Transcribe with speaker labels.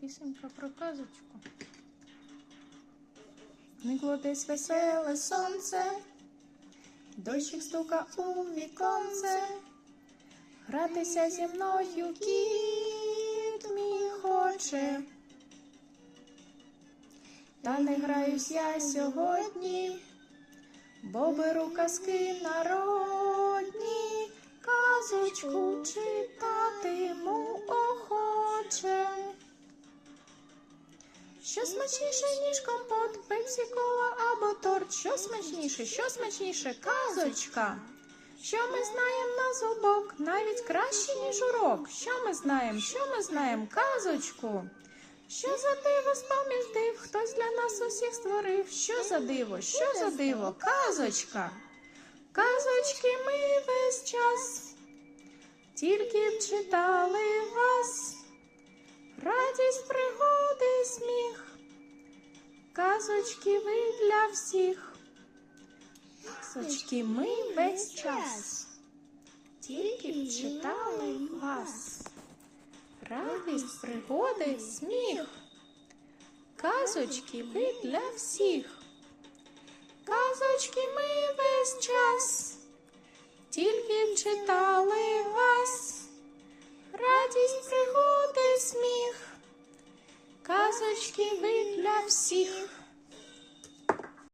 Speaker 1: Пісенька про казочку. Зникло десь веселе сонце, дощик стука у віконце. Гратися зі мною кіт мій хоче. Та не граюсь я сьогодні, бо беру казки народні, Що смачніше, ніж компот, пепсі, кола або торт? Що смачніше, що смачніше, казочка. Що ми знаємо на зубок, навіть краще, ніж урок. Що ми знаємо, що ми знаємо, казочку. Що за диво з-поміж див, хтось для нас усіх створив. Що за диво, що за диво, казочка. Казочки ми весь час, тільки б читали вас. Радість, сміх. Казочки ви для всіх. Казочки ми весь час. Тільки б читали вас. Радість, пригоди, сміх. Казочки ви для всіх. Казочки ми весь час. Тільки б читали вас. Радість, пригоди, сміх. Казочки ви для всіх.